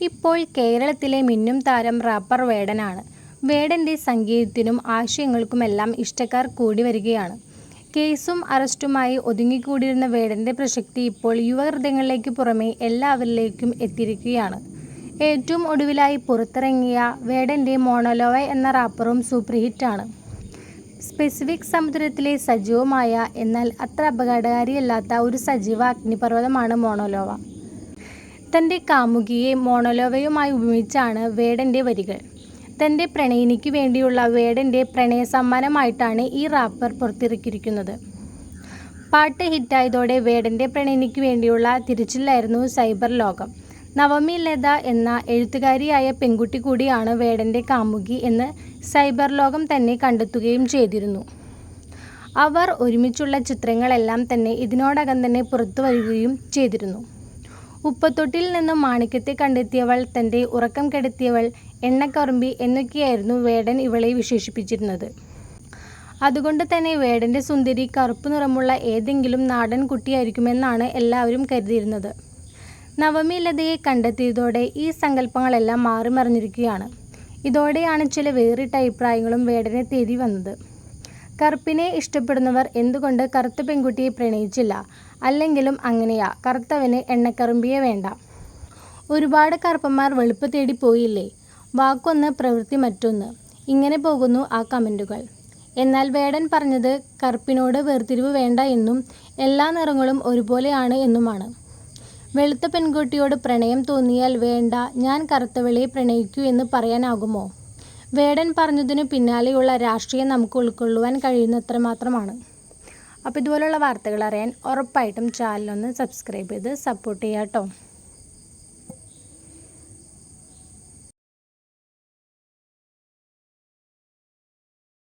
ഇപ്പോൾ കേരളത്തിലെ മിന്നും താരം റാപ്പർ വേടനാണ്. വേടന്റെ സംഗീതത്തിനും ആശയങ്ങൾക്കുമെല്ലാം ഇഷ്ടക്കാർ കൂടി വരികയാണ്. കേസും അറസ്റ്റുമായി ഒതുങ്ങിക്കൂടിയിരുന്ന വേടന്റെ പ്രശക്തി ഇപ്പോൾ യുവഹൃദയങ്ങളിലേക്ക് പുറമേ എല്ലാവരിലേക്കും എത്തിയിരിക്കുകയാണ്. ഏറ്റവും ഒടുവിലായി പുറത്തിറങ്ങിയ വേടന്റെ മോണോലോവ എന്ന റാപ്പറും സൂപ്പർ ഹിറ്റാണ്. സ്പെസിഫിക് സമുദ്രത്തിലെ സജീവമായ എന്നാൽ അത്ര അപകടകാരിയല്ലാത്ത ഒരു സജീവ അഗ്നിപർവതമാണ് മോണോലോവ. തന്റെ കാമുകിയെ മോണോലോവയുമായി ഉപമിച്ചാണ് വേടന്റെ വരികൾ. തന്റെ പ്രണയിനിക്ക് വേണ്ടിയുള്ള വേടന്റെ പ്രണയ സമ്മാനമായിട്ടാണ് ഈ റാപ്പർ പുറത്തിറക്കിയിരിക്കുന്നത്. പാട്ട് ഹിറ്റായതോടെ വേടന്റെ പ്രണയിനിക്ക് വേണ്ടിയുള്ള തിരിച്ചിലായിരുന്നു സൈബർ ലോകം. നവമി ലത എന്ന എഴുത്തുകാരിയായ പെൺകുട്ടി കൂടിയാണ് വേടന്റെ കാമുകി എന്ന് സൈബർ ലോകം തന്നെ കണ്ടെത്തുകയും ചെയ്തിരുന്നു. അവർ ഒരുമിച്ചുള്ള ചിത്രങ്ങളെല്ലാം തന്നെ ഇതിനോടകം തന്നെ പുറത്തു വരികയും ചെയ്തിരുന്നു. ഉപ്പുതൊട്ടിയിൽ നിന്നും മാണിക്യത്തെ കണ്ടെത്തിയവൾ, തന്റെ ഉറക്കം കെടുത്തിയവൾ, എണ്ണക്കറുമ്പി എന്നൊക്കെയായിരുന്നു വേടൻ ഇവളെ വിശേഷിപ്പിച്ചിരുന്നത്. അതുകൊണ്ട് തന്നെ വേടന്റെ സുന്ദരി കറുപ്പ് നിറമുള്ള ഏതെങ്കിലും നാടൻ കുട്ടിയായിരിക്കുമെന്നാണ് എല്ലാവരും കരുതിയിരുന്നത്. നവമി ലതയെ കണ്ടെത്തിയതോടെ ഈ സങ്കല്പങ്ങളെല്ലാം മാറിമറിഞ്ഞിരിക്കുകയാണ്. ഇതോടെയാണ് ചില വേറിട്ട അഭിപ്രായങ്ങളും വേടനെ തേടി വന്നത്. കറുപ്പിനെ ഇഷ്ടപ്പെടുന്നവർ എന്തുകൊണ്ട് കറുത്ത പെൺകുട്ടിയെ പ്രണയിച്ചില്ല? അല്ലെങ്കിലും അങ്ങനെയാ, കറുത്തവന് എണ്ണക്കറുമ്പിയെ വേണ്ട. ഒരുപാട് കറുപ്പന്മാർ വെളുപ്പ് തേടി പോയില്ലേ? വാക്കൊന്ന് പ്രവൃത്തി മറ്റൊന്ന്. ഇങ്ങനെ പോകുന്നു ആ കമന്റുകൾ എന്നാൽ വേടൻ പറഞ്ഞത് കറുപ്പിനോട് വേർതിരിവ് വേണ്ട എന്നും എല്ലാ നിറങ്ങളും ഒരുപോലെയാണ് എന്നുമാണ്. വെളുത്ത പെൺകുട്ടിയോട് പ്രണയം തോന്നിയാൽ വേണ്ട ഞാൻ കറുത്തവളെ പ്രണയിക്കൂ എന്ന് പറയാനാകുമോ? വേടൻ പറഞ്ഞതിനു പിന്നാലെയുള്ള രാഷ്ട്രീയം നമുക്ക് ഉൾക്കൊള്ളുവാൻ കഴിയുന്നത്ര മാത്രമാണ്. അപ്പോൾ ഇതുപോലുള്ള വാർത്തകൾ അറിയാൻ ഉറപ്പായിട്ടും ചാനലൊന്ന് സബ്സ്ക്രൈബ് ചെയ്ത് സപ്പോർട്ട് ചെയ്യാട്ടോ.